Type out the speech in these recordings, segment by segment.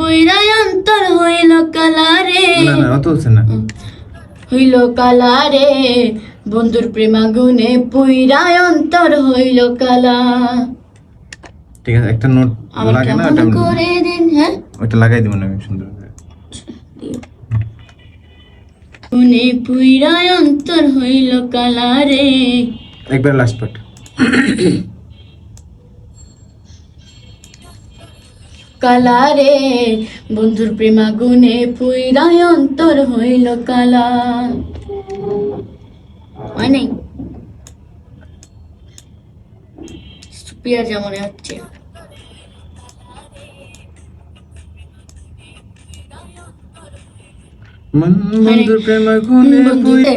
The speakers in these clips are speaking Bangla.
পুইরাই অন্তর হইল কালারে। না না অত হচ্ছে না। হইল কালারে বন্ধুর প্রেমাগুনে পুইরাই অন্তর হইল কালা। ঠিক আছে একটা নোট লাগে না ওটা করে দিন হ্যাঁ? ওটা লাগাই দিব না আমি সুন্দর করে। গুনে অন্তর হইল কালারে। একবার লাস্ট পার্ট কালারে বন্ধুর প্রেমাগুনে পুইরাই অন্তর হইল কালা। হয় নাই? সুপিয়ার যা হচ্ছে। মন বন্ধুর প্রেম গুনে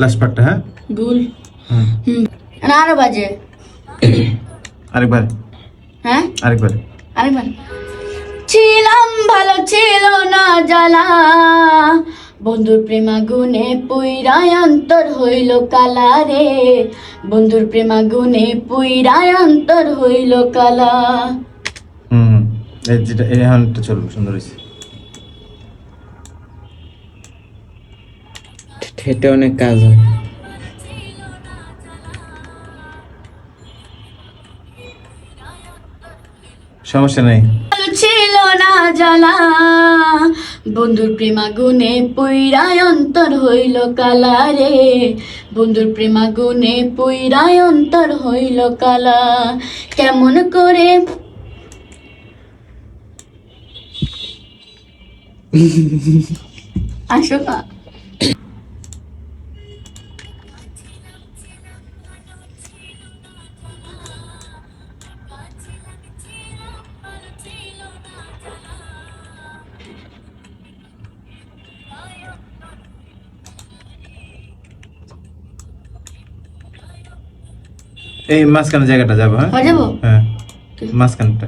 লাস্ট পার্টটা হ্যাঁ ভুল। না আরও বাজে। আরেকবার। হ্যাঁ? আরেকবার। আরেকবার। ছিলাম ভালো ছিল না জ্বালা। বন্ধুর প্রেমাগুনে পুইরায় অন্তর হইল কালা রে বন্ধুর প্রেমাগুনে পুইরায় অন্তর হইল কালা। হুম। এই যেটা এই এখন একটু চলবে সুন্দর হয়েছে ঠেটে অনেক কাজ হয়। সমস্যা নেই। ছিল না জ্বালা বন্ধুর প্রেমাগুনে পুইরায় অন্তর হইল কালা রে বন্ধুর প্রেমাগুনে পুইরায় অন্তর হইল কালা। কেমন করে আসো না এই মাঝখানে জায়গাটা যাব হ্যাঁ? হয়ে যাব? হ্যাঁ মাঝখানটা।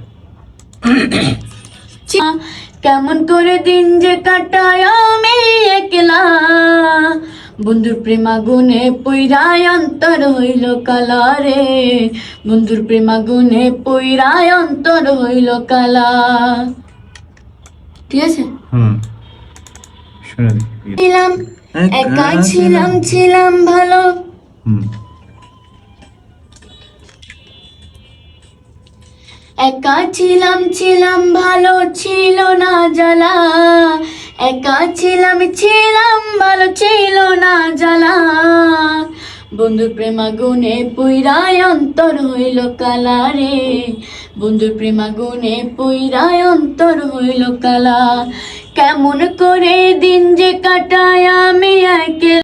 কেমন করে দিন যে কাটায় আমি একলা। বন্ধুর প্রেমাগুনে পইরায় অন্তর হইল কালা রে বন্ধুর প্রেমাগুনে পইরায় অন্তর হইল কালা। ঠিক আছে? হুম। শুনে ছিলাম একা ছিলাম। ছিলাম ভালো। হুম। একা ছিলাম ছিলাম, ভালো ছিল না জ্বালা। একা ছিলাম ছিলাম, ভালো ছিল না জ্বালা। বন্ধুর প্রেমাগুনে পুইরায় অন্তর হইল কালা রে বন্ধুর প্রেমাগুনে পুইরায় অন্তর হইল কালা। কেমন করে দিন যে কাটায় আমি একে